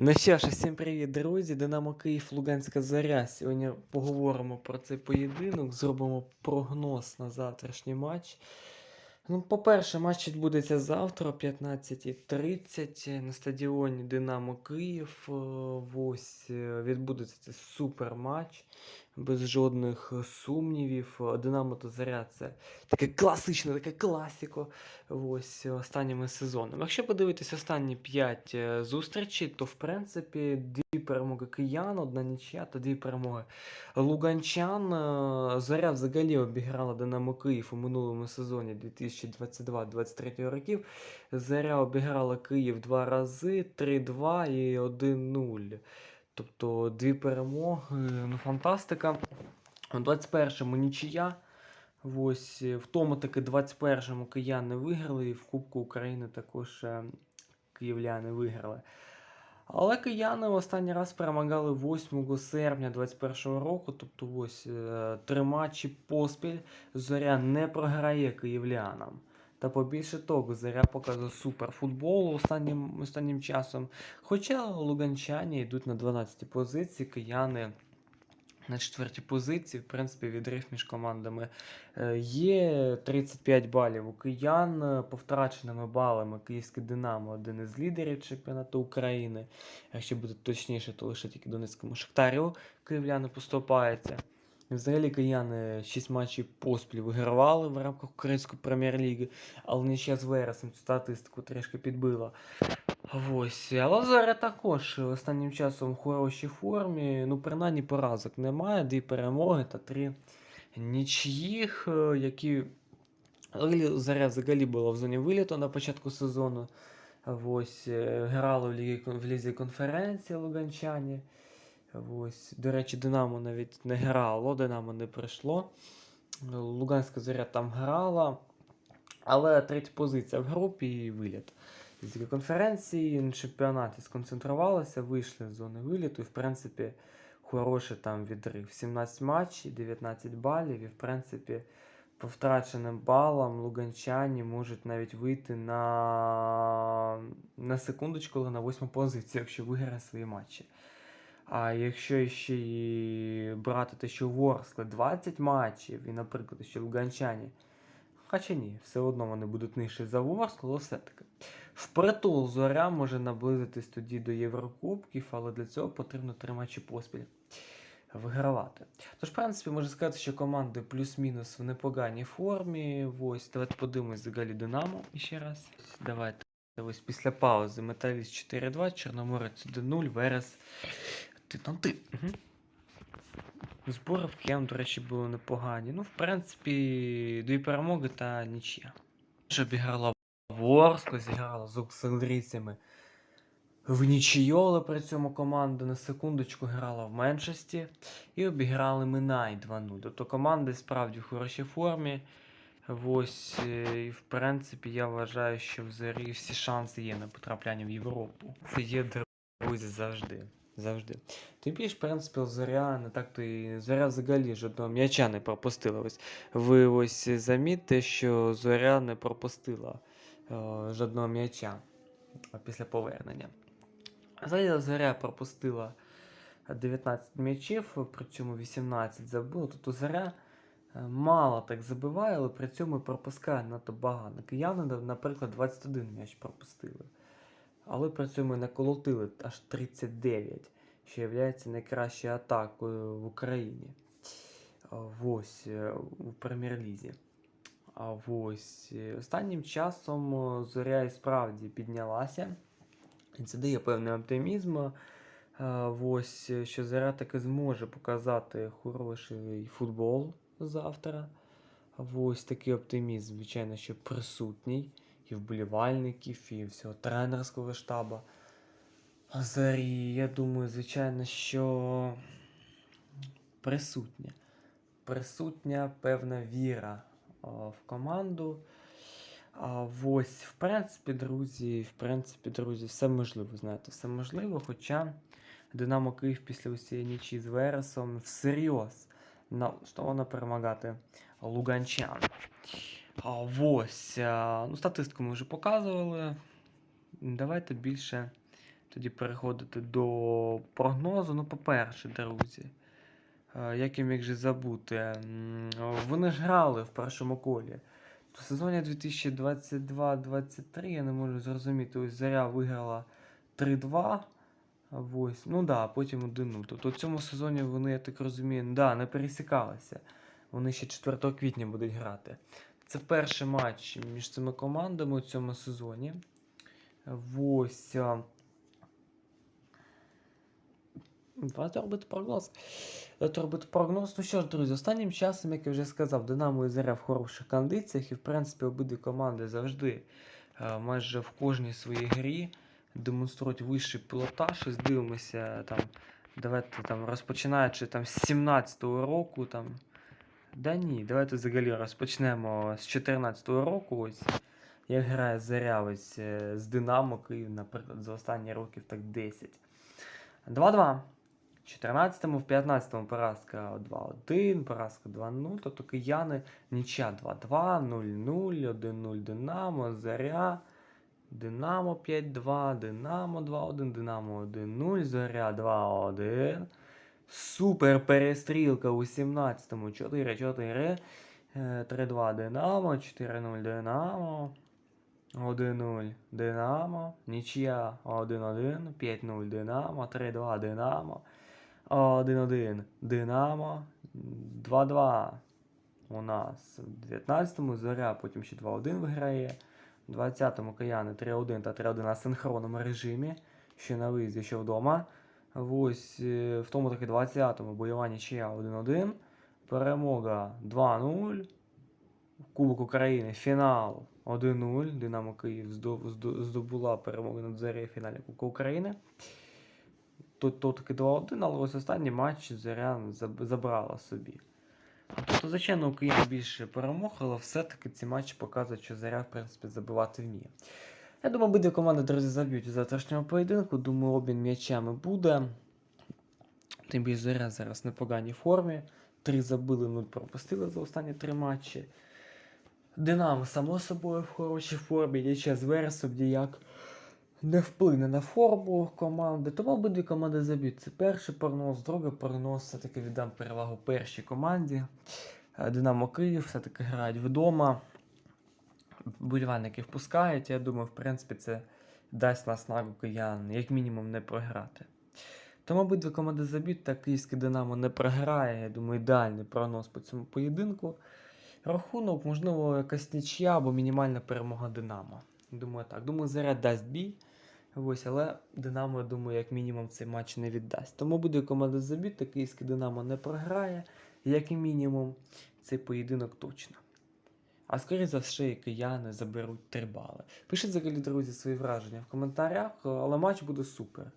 Ну що ж, всім привіт, друзі! Динамо Київ, Луганська Заря. Сьогодні поговоримо про цей поєдинок, зробимо прогноз на завтрашній матч. Ну, по-перше, матч відбудеться завтра о 15.30 на стадіоні Динамо Київ. Е, Ось е, відбудеться цей супер матч. Без жодних сумнівів. Е, Динамо та Заря це таке класичне, таке класіко ось останніми сезонами. Якщо подивитися останні 5 зустрічей, то в принципі дві перемоги киян, одна нічия та дві перемоги луганчан. Е, Заря взагалі обіграла Динамо Київ у минулому сезоні 2022-2023 років. Заря обіграла Київ два рази, 3-2 і 1-0. Тобто дві перемоги, ну фантастика. У 21-му нічия. Ось е, в тому таки 21-му кияни виграли, і в Кубку України також е, київляни виграли. Але кияни останній раз перемагали 8 серпня 2021 року, тобто ось е, три матчі поспіль Зоря не програє київлянам. Та побільше того, Заря показує суперфутбол останнім, останнім часом. Хоча луганчані йдуть на 12 позиції, кияни на четвертій позиції, в принципі, відрив між командами е, є 35 балів у киян. е, По втраченими балами Київське Динамо один із лідерів чемпіонату України. Якщо бути точніше, то лише тільки Донецькому Шахтарю київляни поступаються. Взагалі кияни 6 матчів поспіль вигравали в рамках Української прем'єр-ліги, але нічия з Вересом цю статистику трішки підбила. Ось, але Зоря також останнім часом в хорошій формі. Ну, принаймні поразок немає. Дві перемоги та три нічиїх, е, які Зоря взагалі була в зоні виліту на початку сезону. Ось, е, грали в, в лізі конференції луганчані. Ось, до речі, Динамо навіть не грало, Динамо не прийшло. Луганська зоря там грала. Але третя позиція в групі і виліт. З конференції на чемпіонаті сконцентрувалися, вийшли з зони виліту, і в принципі хороший там відрив. 17 матчів, 19 балів, і в принципі по втраченим балам луганчані можуть навіть вийти на, на секундочку, але на восьму позицію, якщо виграє свої матчі. А якщо ще і брати те, що Ворскли 20 матчів, і, наприклад, ще Луганчані. Хоча ні, все одно вони будуть нижче за Ворсклу, але все-таки. Впритул зоря може наблизитись тоді до Єврокубків, але для цього потрібно три матчі поспіль вигравати. Тож, в принципі, можна сказати, що команди плюс-мінус в непоганій формі. Ось, давайте подивимось взагалі Динамо ще раз. Давайте. Ось після паузи Металіст 4-2, Чорноморець 1-0, Верес ти там ти. Угу. Збори в Кем, до речі, були непогані. Ну, в принципі, дві перемоги та нічия. Обіграла Ворскло, зіграла з Олександрійцями в нічию, але при цьому команда на секундочку грала в меншості і обіграли Минай 2-0. Тобто команди справді в хорошій формі. Ось, е, і в принципі, я вважаю, що в Зарі всі шанси є на потрапляння в Європу. Це є друзі завжди. Завжди. Тим більше, в принципі, Зоря не так то і Зоря взагалі жодного м'яча не пропустила. Ось ви ось замітьте, що Зоря не пропустила е, жодного м'яча після повернення. Взагалі Зоря пропустила 19 м'ячів, при цьому 18 забула. Тобто Зоря мало так забиває, але при цьому і пропускає надто багато. Кияни, наприклад, 21 м'яч пропустили. Але при цьому наколотили аж 39, що є найкращою атакою в Україні. Ось е, у прем'єр-лізі. А ось е, останнім часом е, зоря і справді піднялася. І це дає певний оптимізм. Ось, що зоря таки зможе показати хороший футбол завтра. Ось такий оптимізм, звичайно, що присутній і вболівальників, і всього тренерського штабу. Зарі, я думаю, звичайно, що присутня. Присутня певна віра а, в команду. А, ось, в принципі, друзі, в принципі, друзі, все можливо, знаєте, все можливо. Хоча Динамо Київ після усієї нічі з Вересом всерйоз налаштовано перемагати луганчан. А, ось, ну, статистику ми вже показували. Давайте більше тоді переходити до прогнозу. Ну, по-перше, друзі, як я міг же забути, вони ж грали в першому колі. В сезоні 2022-23 я не можу зрозуміти, ось Заря виграла 3-2. Ось, ну да, потім 1-0. Тобто в цьому сезоні вони, я так розумію, да, не пересікалися. Вони ще 4 квітня будуть грати. Це перший матч між цими командами у цьому сезоні. Ось. Давайте робити прогноз. Давайте робити прогноз. Ну що ж, друзі, останнім часом, як я вже сказав, Динамо і Заря в хороших кондиціях, і в принципі обидві команди завжди майже в кожній своїй грі демонструють вищий пілотаж. Ось дивимося там. Давайте там розпочинаючи там з 17-го року. там. Да ні, давайте взагалі розпочнемо з 14-го року. Ось. Як грає Заря ось з Динамо Київ, наприклад, за останні років так 10. 2-2. В 14-му, в 15-му поразка 2-1, поразка 2-0. Тобто кияни нічя 2-2, 0-0, 1-0 Динамо, Заря. Динамо 5-2, Динамо 2-1, Динамо 1-0, Зоря 2-1. Супер перестрілка у 17-му 4-4. е, 3-2 Динамо, 4-0 Динамо. 1-0 Динамо. Нічия 1-1, 5-0 Динамо, 3-2 Динамо. 1-1 Динамо. 2-2 у нас в 19-му Зоря, потім ще 2-1 виграє. В 20-му Каяни 3-1 та 3-1 на синхронному режимі. Ще на виїзді, ще вдома. Ось е, в тому таки 20-му бойова нічия 1-1. Перемога 2-0. Кубок України, фінал 1-0. Динамо Київ здо- здо- здобула перемогу над Заря в фіналі Кубка України. Тут, тут таки 2-1, але ось останній матч Заря забрала собі. Тобто, звичайно, Україна більше перемог, але все-таки ці матчі показують, що Заря, в принципі, забивати вміє. Я думаю, обидві команди, друзі, заб'ють у завтрашньому поєдинку. Думаю, обмін м'ячами буде. Тим більше Заря зараз в непоганій формі. Три забили, нуль пропустили за останні три матчі. Динамо, само собою, в хорошій формі. Є час Вересов, як не вплине на форму команди. Тому обидві команди заб'ють. Це перший прогноз, другий прогноз. Все-таки віддам перевагу першій команді. Е, Динамо Київ все-таки грають вдома. Вболівальники впускають. Я думаю, в принципі, це дасть наснагу киян, як мінімум, не програти. Тому обидві команди заб'ють, та київське Динамо не програє. Я думаю, ідеальний прогноз по цьому поєдинку. Рахунок, можливо, якась нічия або мінімальна перемога Динамо. Думаю, так. Думаю, заряд дасть бій. Ось, але Динамо, я думаю, як мінімум цей матч не віддасть. Тому буде команда забіт, та київське Динамо не програє, як і мінімум, цей поєдинок точно. А скоріше за все, і кияни заберуть три бали. Пишіть взагалі, друзі, свої враження в коментарях, але матч буде супер.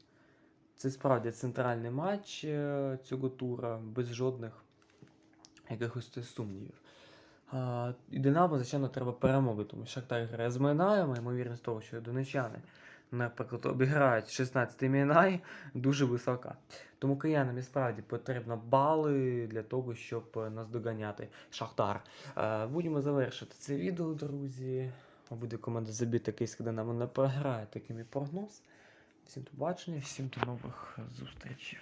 Це справді центральний матч е, цього тура, без жодних якихось сумнівів. І Динамо, звичайно, треба перемоги, тому що Шахтар грає з Майнаєм, ймовірність того, що донечани, наприклад, обіграють 16-й Мінай, дуже висока. Тому киянам і справді потрібно бали для того, щоб е, наздоганяти Шахтар. Е, Будемо завершити це відео, друзі. Буде команди забити Київська Динамо не програє, такий мій прогноз. Всім побачення, всім до нових зустрічей.